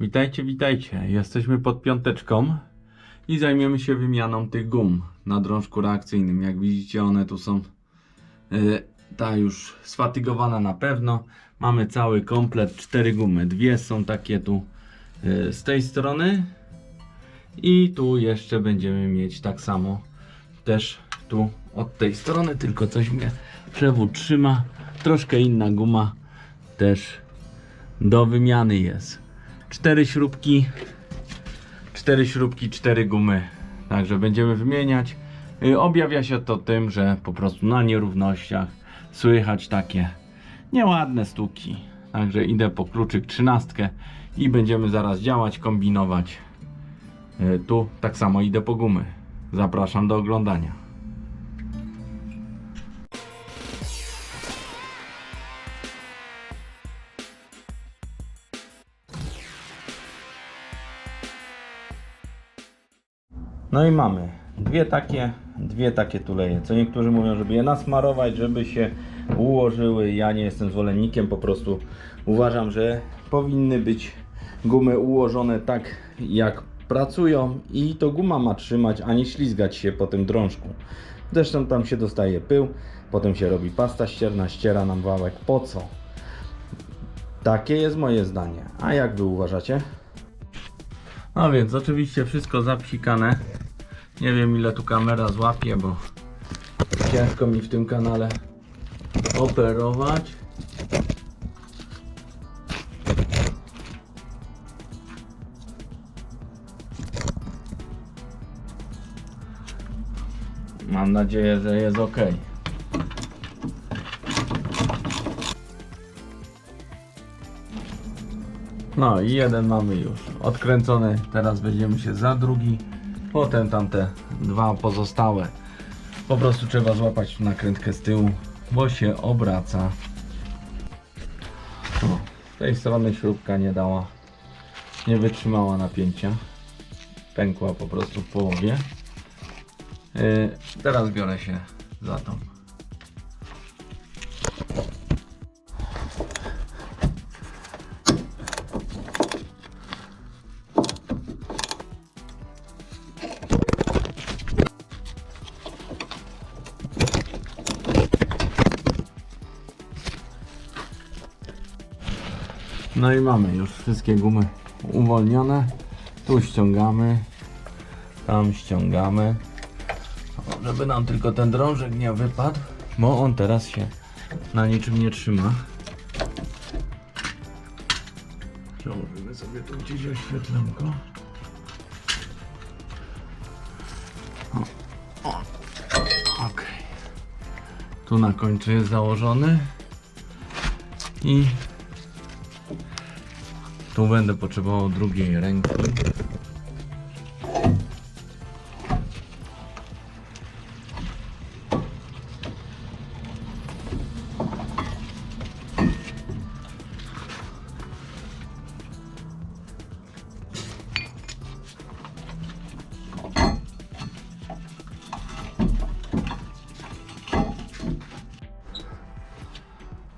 Witajcie, witajcie. Jesteśmy pod piąteczką i zajmiemy się wymianą tych gum na drążku reakcyjnym. Jak widzicie, one tu są y, ta już sfatygowana na pewno. Mamy cały komplet, cztery gumy. Dwie są takie tu y, z tej strony i tu jeszcze będziemy mieć tak samo też tu od tej strony, tylko coś mnie przewód trzyma. Troszkę inna guma też do wymiany jest. Cztery śrubki, cztery śrubki, cztery gumy. Także będziemy wymieniać. Y, Objawia się to tym, że po prostu na nierównościach słychać takie nieładne stuki. Także idę po kluczyk trzynastkę i będziemy zaraz działać, kombinować. Y, Tu tak samo idę po gumy. Zapraszam do oglądania. No i mamy dwie takie, dwie takie tuleje. Co niektórzy mówią, żeby je nasmarować, żeby się ułożyły. Ja nie jestem zwolennikiem, po prostu uważam, że powinny być gumy ułożone tak jak pracują i to guma ma trzymać, a nie ślizgać się po tym drążku. Zresztą tam się dostaje pył, potem się robi pasta ścierna, ściera nam wałek. Po co? Takie jest moje zdanie. A jak wy uważacie? No więc oczywiście wszystko zapsikane. Nie wiem ile tu kamera złapie, bo ciężko mi w tym kanale operować. Mam nadzieję, że jest ok. No i jeden mamy już odkręcony. Teraz będziemy się za drugi. Potem tamte dwa pozostałe. Po prostu trzeba złapać nakrętkę z tyłu, bo się obraca. O, z tej strony śrubka nie dała, nie wytrzymała napięcia. Pękła po prostu w połowie. Yy, teraz biorę się za tą. No i mamy już wszystkie gumy uwolnione. Tu ściągamy, tam ściągamy. Żeby nam tylko ten drążek nie wypadł, bo on teraz się na niczym nie trzyma. Przełożymy sobie tu gdzieś oświetlanko. O, o, okej. Tu na końcu jest założony i tu będę potrzebował drugiej ręki.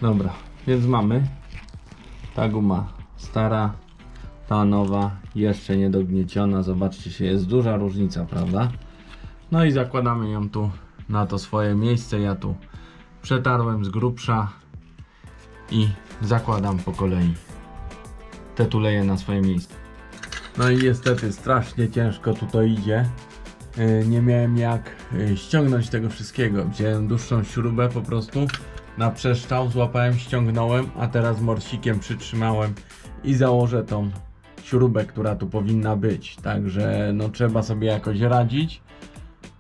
Dobra, więc mamy ta guma stara, ta nowa, jeszcze niedognieciona. Zobaczcie się, jest duża różnica, prawda? No i zakładamy ją tu na to swoje miejsce. Ja tu przetarłem z grubsza i zakładam po kolei te tuleje na swoje miejsce. No i niestety strasznie ciężko tu to idzie. Yy, Nie miałem jak yy, ściągnąć tego wszystkiego. Wziąłem dłuższą śrubę po prostu na przeszczał, złapałem, ściągnąłem, a teraz morsikiem przytrzymałem i założę tą śrubę, która tu powinna być. Także no trzeba sobie jakoś radzić.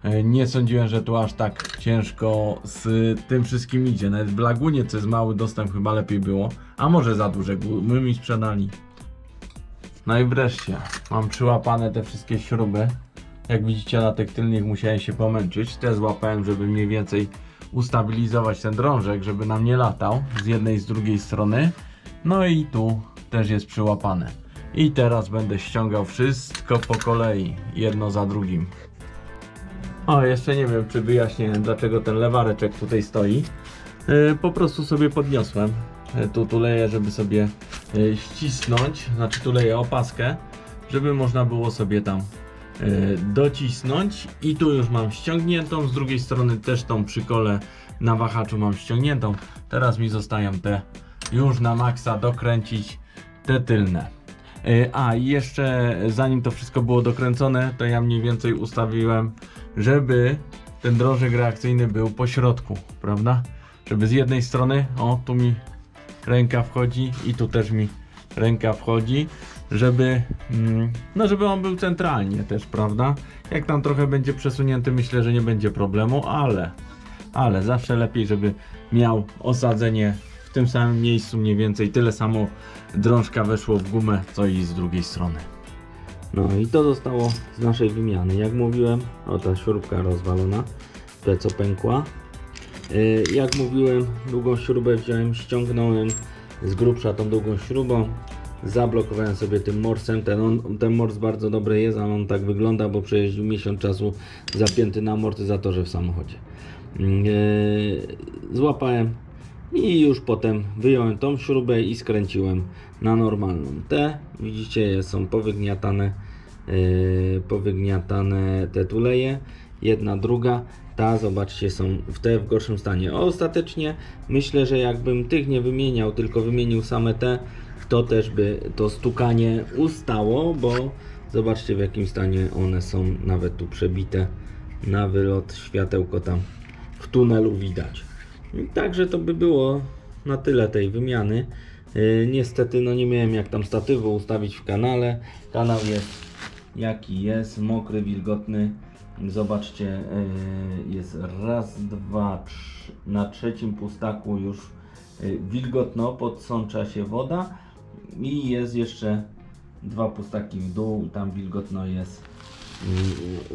E, Nie sądziłem, że tu aż tak ciężko z tym wszystkim idzie. Nawet w Lagunie, co jest mały dostęp, chyba lepiej było. A może za duże gumy mi sprzedali. No i wreszcie mam przyłapane te wszystkie śruby. Jak widzicie na tych tylnych musiałem się pomęczyć. Te złapałem, żeby mniej więcej ustabilizować ten drążek, żeby nam nie latał z jednej i z drugiej strony. No i tu też jest przyłapane. I teraz będę ściągał wszystko po kolei, jedno za drugim. O, jeszcze nie wiem, czy wyjaśniłem, dlaczego ten lewareczek tutaj stoi. Yy, po prostu sobie podniosłem. Yy, tu tuleję, żeby sobie y, ścisnąć, znaczy tu leję opaskę, żeby można było sobie tam docisnąć i tu już mam ściągniętą, z drugiej strony też tą przy kole na wahaczu mam ściągniętą. Teraz mi zostają te już na maksa dokręcić te tylne. Y, A i jeszcze zanim to wszystko było dokręcone, to ja mniej więcej ustawiłem, żeby ten drążek reakcyjny był po środku, prawda? Żeby z jednej strony, o tu mi ręka wchodzi i tu też mi ręka wchodzi, żeby, mm, no żeby on był centralnie też, prawda? Jak tam trochę będzie przesunięty, myślę, że nie będzie problemu, ale, ale zawsze lepiej, żeby miał osadzenie tym samym miejscu mniej więcej, tyle samo drążka weszło w gumę, co i z drugiej strony. No i to zostało z naszej wymiany. Jak mówiłem, o ta śrubka rozwalona, te co pękła. Yy, Jak mówiłem, długą śrubę wziąłem, ściągnąłem z grubsza tą długą śrubą. Zablokowałem sobie tym morsem. Ten, on, ten mors bardzo dobry jest, ale on tak wygląda, bo przejeździł miesiąc czasu zapięty na amortyzatorze w samochodzie. Yy, Złapałem i już potem wyjąłem tą śrubę i skręciłem na normalną. Te widzicie są powygniatane, yy, powygniatane te tuleje. Jedna, druga. Ta zobaczcie są w te w gorszym stanie. Ostatecznie myślę, że jakbym tych nie wymieniał, tylko wymienił same te, to też by to stukanie ustało, bo zobaczcie w jakim stanie one są nawet tu przebite na wylot światełko tam w tunelu widać. Także to by było na tyle tej wymiany. Yy, niestety no nie miałem jak tam statywu ustawić w kanale. Kanał jest jaki jest, mokry, wilgotny. Zobaczcie, yy, jest raz, dwa, trz, na trzecim pustaku już yy, wilgotno, podsącza się woda i jest jeszcze dwa pustaki w dół, tam wilgotno jest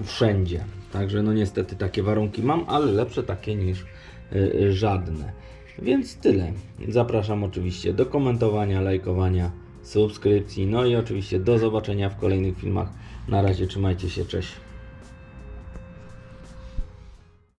wszędzie. Także no niestety takie warunki mam, ale lepsze takie niż żadne. Więc tyle. Zapraszam oczywiście do komentowania, lajkowania, subskrypcji, no i oczywiście do zobaczenia w kolejnych filmach. Na razie trzymajcie się, cześć.